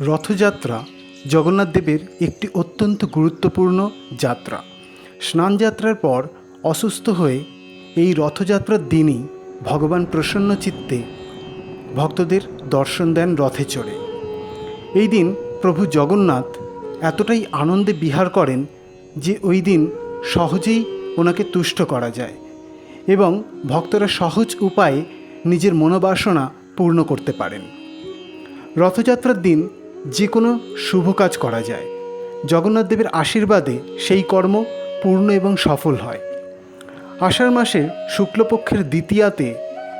রথযাত্রা জগন্নাথ দেবের একটি অত্যন্ত গুরুত্বপূর্ণ যাত্রা। স্নানযাত্রার পর অসুস্থ হয়ে এই রথযাত্রার দিনই ভগবান প্রসন্ন চিত্তে ভক্তদের দর্শন দেন রথে চড়ে। এই দিন প্রভু জগন্নাথ এতটাই আনন্দে বিহার করেন যে ওই দিন সহজেই ওনাকে তুষ্ট করা যায় এবং ভক্তরা সহজ উপায়ে নিজের মনোবাসনা পূর্ণ করতে পারেন। রথযাত্রার দিন যে কোনো শুভ কাজ করা যায়। জগন্নাথ দেবের আশীর্বাদে সেই কর্ম পূর্ণ এবং সফল হয়। আষাঢ় মাসে শুক্লপক্ষের দ্বিতীয়াতে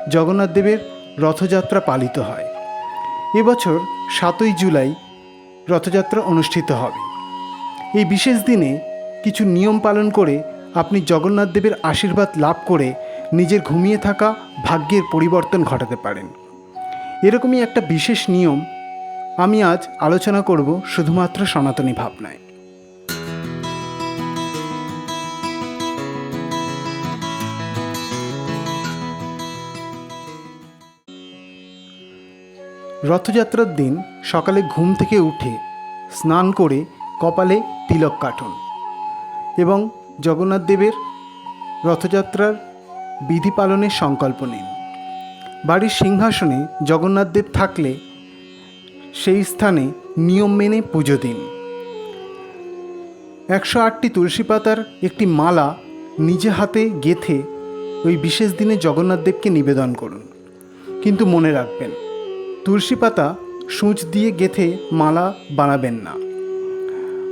জগন্নাথ দেবের রথযাত্রা পালিত হয়। এবছর সাতই জুলাই রথযাত্রা অনুষ্ঠিত হবে। এই বিশেষ দিনে কিছু নিয়ম পালন করে আপনি জগন্নাথ দেবের আশীর্বাদ লাভ করে নিজের ঘুমিয়ে থাকা ভাগ্যের পরিবর্তন ঘটাতে পারেন। এরকমই একটা বিশেষ নিয়ম আমি আজ আলোচনা করব শুধুমাত্র সনাতনী ভাবনায়। রথযাত্রার দিন সকালে ঘুম থেকে উঠে স্নান করে কপালে তিলক কাটুন এবং জগন্নাথ দেবের রথযাত্রার বিধি পালনের সংকল্প নিন। বাড়ির সিংহাসনে জগন্নাথ দেব থাকলে সেই স্থানে নিয়ম মেনে পুজো দিন। একশো আটটি তুলসী পাতার একটি মালা নিজে হাতে গেথে ওই বিশেষ দিনে জগন্নাথদেবকে নিবেদন করুন। কিন্তু মনে রাখবেন, তুলসী পাতা সূচ দিয়ে গেথে মালা বানাবেন না।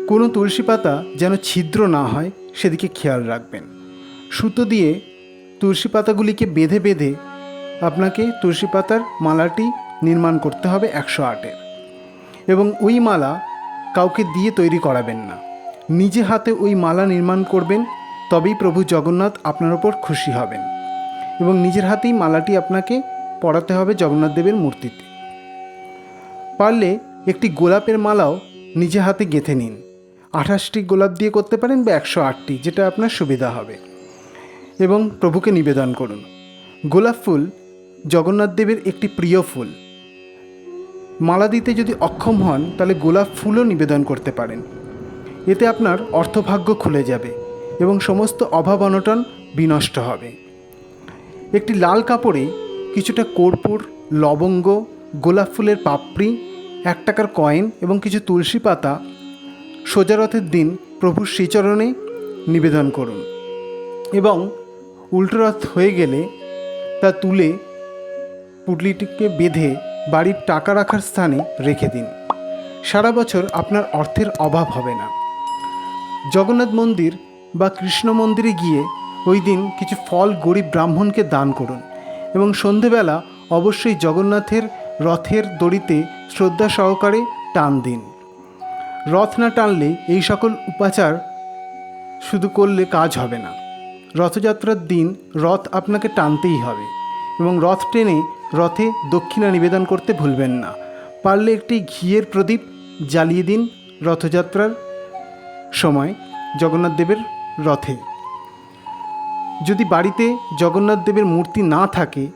কোনো তুলসী পাতা যেন ছিদ্র না হয়, সেদিকে খেয়াল রাখবেন। সুতো দিয়ে তুলসী পাতাগুলিকে বেঁধে বেঁধে আপনাকে তুলসী পাতার মালাটি নির্মাণ করতে হবে একশো আটের। এবং ওই মালা কাউকে দিয়ে তৈরি করাবেন না। নিজে হাতে ওই মালা নির্মাণ করবেন, তবেই প্রভু জগন্নাথ আপনার ওপর খুশি হবেন। এবং নিজের হাতেই মালাটি আপনাকে পরাতে হবে জগন্নাথ দেবের মূর্তিতে। পারলে একটি গোলাপের মালাও নিজে হাতে গেঁথে নিন। আঠাশটি গোলাপ দিয়ে করতে পারেন বা একশো আটটি, যেটা আপনার সুবিধা হবে। এবং প্রভুকে নিবেদন করুন। গোলাপ ফুল জগন্নাথ দেবের একটি প্রিয় ফুল। মালা দিতে যদি অক্ষম হন, তাহলে গোলাপ ফুলও নিবেদন করতে পারেন। এতে আপনার অর্থভাগ্য খুলে যাবে এবং সমস্ত অভাব অনটন বিনষ্ট হবে। একটি লাল কাপড়ে কিছুটা কর্পূর, লবঙ্গ, গোলাপ ফুলের পাপড়ি, এক টাকার কয়েন এবং কিছু তুলসী পাতা সোজা রথের দিন প্রভুর শ্রীচরণে নিবেদন করুন এবং উল্টো রথ হয়ে গেলে তা তুলে পুটলিটিকে বেঁধে বাড়ির টাকা রাখার স্থানে রেখে দিন। সারা বছর আপনার অর্থের অভাব হবে না। জগন্নাথ মন্দির বা কৃষ্ণ মন্দিরে গিয়ে ওই দিন কিছু ফল গরিব ব্রাহ্মণকে দান করুন এবং সন্ধেবেলা অবশ্যই জগন্নাথের রথের দড়িতে শ্রদ্ধা সহকারে টান দিন। রথ না টানলে এই সকল উপাচার শুধু করলে কাজ হবে না। রথযাত্রার দিন রথ আপনাকে টানতেই হবে। এবং রথ টেনে রথে দক্ষিণা নিবেদন করতে ভুলবেন না। পারলে একটি ঘিয়ের প্রদীপ জ্বালিয়ে দিন রথযাত্রার সময় জগন্নাথ দেবের রথে। যদি বাড়িতে জগন্নাথ দেবের মূর্তি না থাকে,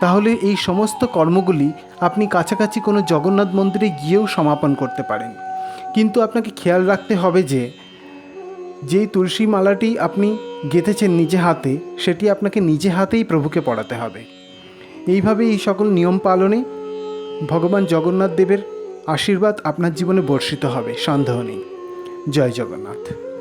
তাহলে এই সমস্ত কর্মগুলি আপনি কাছাকাছি কোনো জগন্নাথ মন্দিরে গিয়েও সমাপন করতে পারেন। কিন্তু আপনাকে খেয়াল রাখতে হবে যে, যেই তুলসী মালাটি আপনি গেঁথেছেন নিজে হাতে, সেটি আপনাকে নিজে হাতেই প্রভুকে পড়াতে হবে। এইভাবে এই সকল নিয়ম পালনে ভগবান জগন্নাথ দেবের আশীর্বাদ আপনার জীবনে বর্ষিত হবে। সন্দেহ নেই। জয় জগন্নাথ।